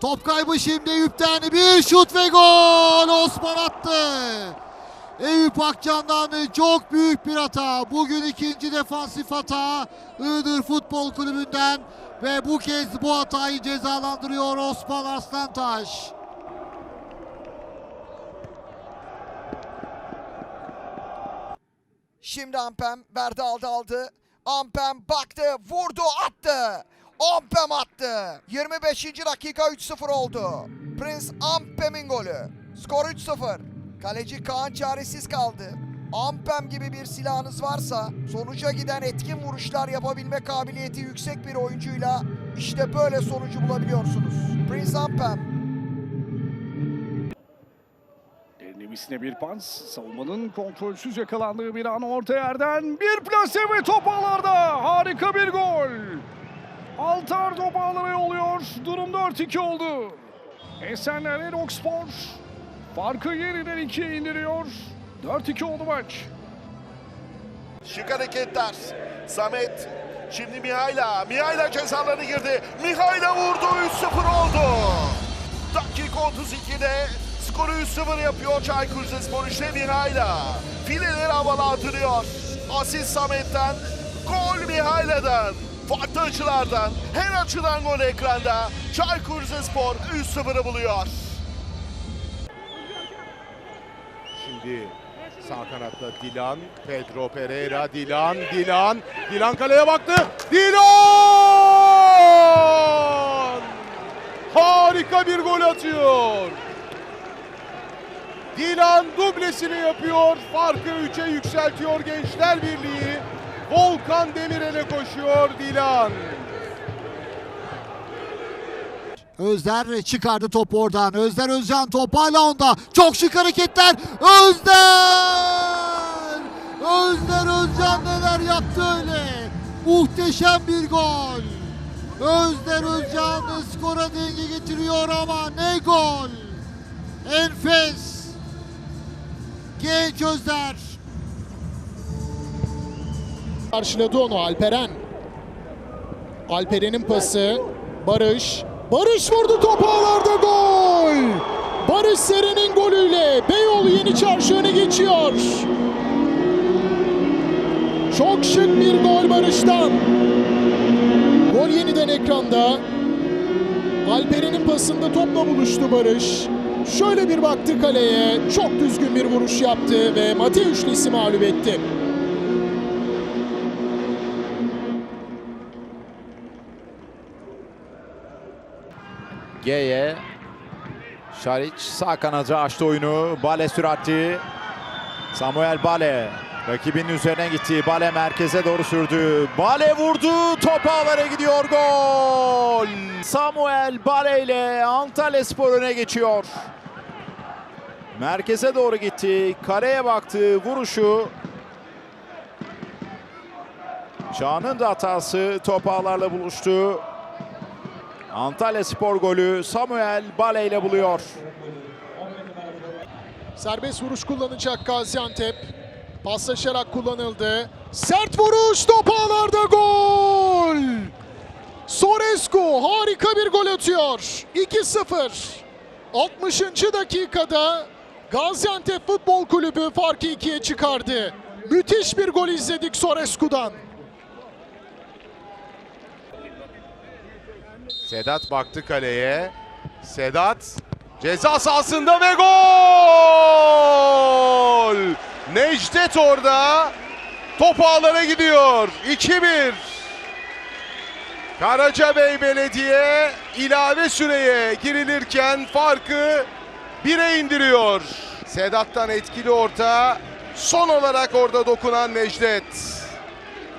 Top kaybı şimdi Eyüp'ten bir şut ve gol Osman attı. Eyüp Akcan'dan çok büyük bir hata. Bugün ikinci defansif hata Iğdır Futbol Kulübü'nden ve bu kez bu hatayı cezalandırıyor Osman Arslantaş. Şimdi Ampem verdi aldı aldı. Ampem baktı, vurdu, attı. Ampem attı. 25. dakika 3-0 oldu. Prince Ampem'in golü. Skor 3-0. Kaleci Kaan çaresiz kaldı. Ampem gibi bir silahınız varsa sonuca giden etkin vuruşlar yapabilme kabiliyeti yüksek bir oyuncuyla işte böyle sonucu bulabiliyorsunuz. Prince Ampem Derinlemesine bir pas. Savunmanın kontrolsüz yakalandığı bir an orta yerden bir plase ve top ağlarda. Harika bir gol. Altar top ağlara yolluyor. Durum 4-2 oldu. Esenler Erokspor farkı yeniden 2'ye indiriyor. 4-2 oldu maç. Şık hareketler. Samet. Şimdi Mihayla. Mihayla cezalarına girdi. Mihayla vurdu. 3-0 oldu. Dakika 32'de skoru 3-0 yapıyor Çaykur Rizespor. İşte Mihayla. Fileleri havalandırıyor. Asis Samet'ten. Gol Mihayla'dan. Farklı açılardan. Her açıdan gol ekranda. Çaykur Rizespor 3-0'ı buluyor. Şimdi sağ kanatta Dilan, Pedro Pereira, Dilan, Dilan, Dilan kaleye baktı. Dilan! Harika bir gol atıyor. Dilan dublesini yapıyor. Farkı 3'e yükseltiyor Gençler Birliği. Volkan Demirel'e koşuyor Dilan. Özler çıkardı topu oradan. Özler Özcan top hala onda. Çok şık hareketler. Özler! Özler Özcan neler yaptı öyle. Muhteşem bir gol. Özler Özcan skora denge getiriyor ama ne gol. Enfes. Genç Özler. Karşıladı onu Alperen. Alperen'in pası. Barış. Barış vurdu top ağlarda gol. Barış Seren'in golüyle Beyoğlu Yeni Çarşı öne geçiyor. Çok şık bir gol Barış'tan. Gol yeniden ekranda. Alperen'in pasında topla buluştu Barış. Şöyle bir baktı kaleye. Çok düzgün bir vuruş yaptı ve Mateus'lisi mağlup etti. G'ye. Şariç sağ kanadı açtı oyunu. Bale süratli. Samuel Bale. Rakibinin üzerine gitti. Bale merkeze doğru sürdü. Bale vurdu. Top ağlara gidiyor. Gol. Samuel Bale ile Antalya Spor öne geçiyor. Merkeze doğru gitti. Kareye baktı. Vuruşu. Çağ'ın da hatası. Top ağlarla buluştu. Antalya Spor golü Samuel Bale ile buluyor. Serbest vuruş kullanacak Gaziantep. Paslaşarak kullanıldı. Sert vuruş top ağlarda gol. Sorescu harika bir gol atıyor. 2-0. 60. dakikada Gaziantep Futbol Kulübü farkı ikiye çıkardı. Müthiş bir gol izledik Sorescu'dan. Sedat baktı kaleye. Sedat ceza sahasında ve gol! Necdet orada. Top ağlara gidiyor. 2-1. Karacabey Belediye ilave süreye girilirken farkı 1'e indiriyor. Sedat'tan etkili orta. Son olarak orada dokunan Necdet.